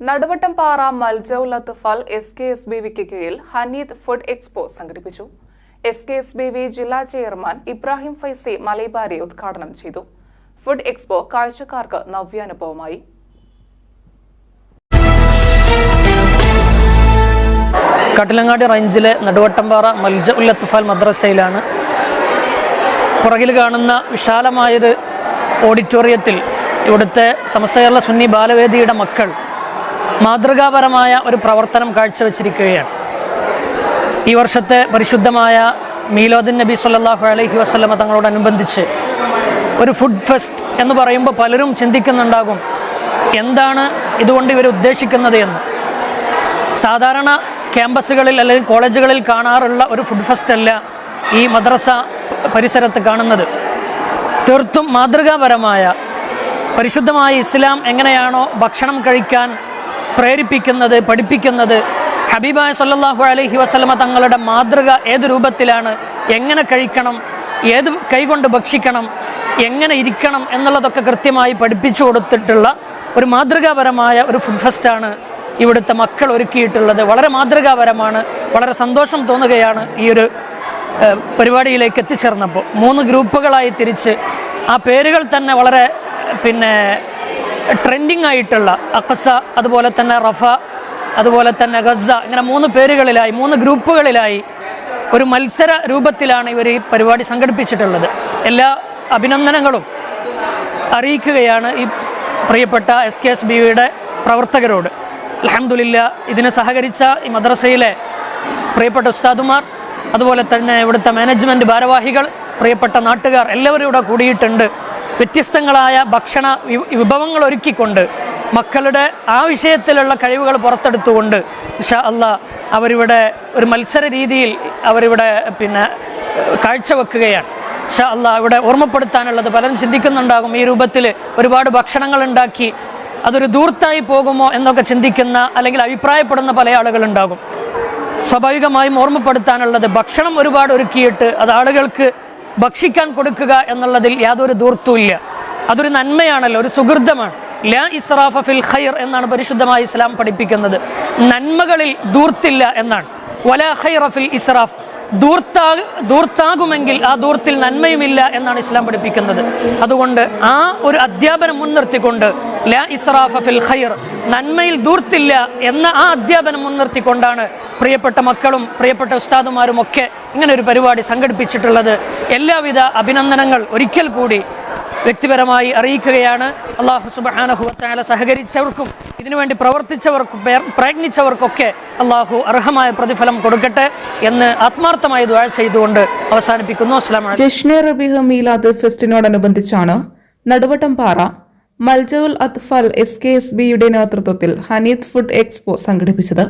നടുവട്ടംപാറ മൽജൌ ലത്തഫാൽ S K S B വിക്ക് കീഴിൽ ഹനീദ് ഫുഡ് എക്സ്പോ സംഘടിപ്പിച്ചു. S K S B V ജില്ലാ ചെയർമാൻ ഇബ്രാഹിം ഫൈസി മലൈബാരി ഉദ്ഘാടനം ചെയ്തു. Food expo കാഴ്ചക്കാർക്ക് നവ്യാനുഭവമായി. കട്ടിലങ്ങാടി റേഞ്ചിലെ നടുവട്ടംപാറ മൽജ ഉല്ലത്തുഫാൽ മദ്രസയിലാണ്. പുറകിൽ കാണുന്ന വിശാലമായൊരു ഓഡിറ്റോറിയത്തിൽ ഇവിടുത്തെ സമസ്ത കേരള സുന്നി ബാലവേദിയുടെ മക്കൾ മാതൃകാപരമായ ഒരു പ്രവർത്തനം കാഴ്ചവെച്ചിരിക്കുകയാണ്. ഈ വർഷത്തെ പരിശുദ്ധമായ മീലോദിൻ നബി സല്ലാഹു അലഹി വസല്ലമ തങ്ങളോടനുബന്ധിച്ച് ഒരു ഫുഡ് ഫെസ്റ്റ് എന്ന് പറയുമ്പോൾ പലരും ചിന്തിക്കുന്നുണ്ടാകും എന്താണ് ഇതുകൊണ്ട് ഇവർ ഉദ്ദേശിക്കുന്നത് എന്ന്. സാധാരണ ക്യാമ്പസുകളിൽ അല്ലെങ്കിൽ കോളേജുകളിൽ കാണാറുള്ള ഒരു ഫുഡ് ഫെസ്റ്റ് അല്ല ഈ മദ്രസ പരിസരത്ത് കാണുന്നത്. തീർത്തും മാതൃകാപരമായ പരിശുദ്ധമായ ഇസ്ലാം എങ്ങനെയാണോ ഭക്ഷണം കഴിക്കാൻ പ്രേരിപ്പിക്കുന്നത് പഠിപ്പിക്കുന്നത്. ഹബീബായ സല്ലാഹു അലഹി വസ്ലമ തങ്ങളുടെ മാതൃക ഏത് രൂപത്തിലാണ്? എങ്ങനെ കഴിക്കണം? ഏത് കൈകൊണ്ട് ഭക്ഷിക്കണം? എങ്ങനെ ഇരിക്കണം എന്നുള്ളതൊക്കെ കൃത്യമായി പഠിപ്പിച്ചു കൊടുത്തിട്ടുള്ള ഒരു മാതൃകാപരമായ ഒരു ഫുഡ് ഫെസ്റ്റാണ് ഇവിടുത്തെ മക്കൾ ഒരുക്കിയിട്ടുള്ളത്. വളരെ മാതൃകാപരമാണ്. വളരെ സന്തോഷം തോന്നുകയാണ് ഈ ഒരു പരിപാടിയിലേക്ക് എത്തിച്ചേർന്നപ്പോൾ. മൂന്ന് ഗ്രൂപ്പുകളായി തിരിച്ച് ആ പേരുകൾ തന്നെ വളരെ പിന്നെ ട്രെൻഡിങ് ആയിട്ടുള്ള അക്കസ അതുപോലെ തന്നെ റഫ അതുപോലെ തന്നെ ഗസ ഇങ്ങനെ മൂന്ന് പേരുകളിലായി മൂന്ന് ഗ്രൂപ്പുകളിലായി ഒരു മത്സര രൂപത്തിലാണ് ഇവർ ഈ പരിപാടി സംഘടിപ്പിച്ചിട്ടുള്ളത്. എല്ലാ അഭിനന്ദനങ്ങളും അറിയിക്കുകയാണ് ഈ പ്രിയപ്പെട്ട എസ് കെ എസ് ബി വിയുടെ പ്രവർത്തകരോട്. അലഹമുല്ല ഇതിനെ സഹകരിച്ച ഈ മദ്രസയിലെ പ്രിയപ്പെട്ട ഉസ്താദുമാർ അതുപോലെ തന്നെ ഇവിടുത്തെ മാനേജ്മെന്റ് ഭാരവാഹികൾ പ്രിയപ്പെട്ട നാട്ടുകാർ എല്ലാവരും ഇവിടെ കൂടിയിട്ടുണ്ട്. വ്യത്യസ്തങ്ങളായ ഭക്ഷണ വിഭവങ്ങൾ ഒരുക്കിക്കൊണ്ട് മക്കളുടെ ആ വിഷയത്തിലുള്ള കഴിവുകൾ പുറത്തെടുത്തുകൊണ്ട് ഇഷാ അല്ല അവരിവിടെ ഒരു മത്സര രീതിയിൽ അവരിവിടെ പിന്നെ കാഴ്ചവെക്കുകയാണ്. ഇഷാ അല്ല ഇവിടെ ഓർമ്മപ്പെടുത്താനുള്ളത് പലരും ചിന്തിക്കുന്നുണ്ടാകും ഈ രൂപത്തിൽ ഒരുപാട് ഭക്ഷണങ്ങൾ ഉണ്ടാക്കി അതൊരു ദൂർത്തായി പോകുമോ എന്നൊക്കെ ചിന്തിക്കുന്ന അല്ലെങ്കിൽ അഭിപ്രായപ്പെടുന്ന പല ആളുകളുണ്ടാകും സ്വാഭാവികമായും ഓർമ്മപ്പെടുത്താനുള്ളത് ഭക്ഷണം ഒരുപാട് ഒരുക്കിയിട്ട് അത് ആളുകൾക്ക് ഭക്ഷിക്കാൻ കൊടുക്കുക എന്നുള്ളതിൽ യാതൊരു ദൂർത്തുമില്ല അതൊരു നന്മയാണല്ലോ ഒരു സുഹൃതമാണ് ലാ ഇസ്രാഫ ഫിൽ ഖൈർ എന്നാണ് പരിശുദ്ധമായ ഇസ്ലാം പഠിപ്പിക്കുന്നത്. നന്മകളിൽ ദൂർത്തില്ല എന്നാണ്. വലാ ഖൈറ ഫിൽ ഇസ്രാഫ്. ദൂർത്താ ദൂർത്താകുമെങ്കിൽ ആ ദൂർത്തിൽ നന്മയുമില്ല എന്നാണ് ഇസ്ലാം പഠിപ്പിക്കുന്നത്. അതുകൊണ്ട് ആ ഒരു അധ്യാപനം മുൻനിർത്തിക്കൊണ്ട് ഫിൽ ഖൈർ. നന്മയിൽ ദൂർത്തില്ല എന്ന ആ അധ്യാപനം മുൻനിർത്തിക്കൊണ്ടാണ് പ്രിയപ്പെട്ട മക്കളും പ്രിയപ്പെട്ട ഉസ്താദുമാരും ഒക്കെ ഇങ്ങനെ ഒരു പരിപാടി സംഘടിപ്പിച്ചിട്ടുള്ളത്. എല്ലാവിധ അഭിനന്ദനങ്ങൾ ഒരിക്കൽ കൂടി വ്യക്തിപരമായി അറിയിക്കുകയാണ്. അള്ളാഹു സുബാനഹുവത്തായ സഹകരിച്ചവർക്കും ഇതിനുവേണ്ടി പ്രവർത്തിച്ചവർക്കും പ്രയത്നിച്ചവർക്കൊക്കെ അള്ളാഹു അർഹമായ പ്രതിഫലം കൊടുക്കട്ടെ എന്ന് ആത്മാർത്ഥമായി ദ്വാഴ ചെയ്തുകൊണ്ട് അവസാനിപ്പിക്കുന്നു. അസ്ലാം Jashne Rabeeh Meelad ഫെസ്റ്റിനോടനുബന്ധിച്ചാണ് Naduvattampara Maljul Athfal S K S ബിയുടെ നേതൃത്വത്തിൽ ഹനീത് ഫുഡ് എക്സ്പോ സംഘടിപ്പിച്ചത്.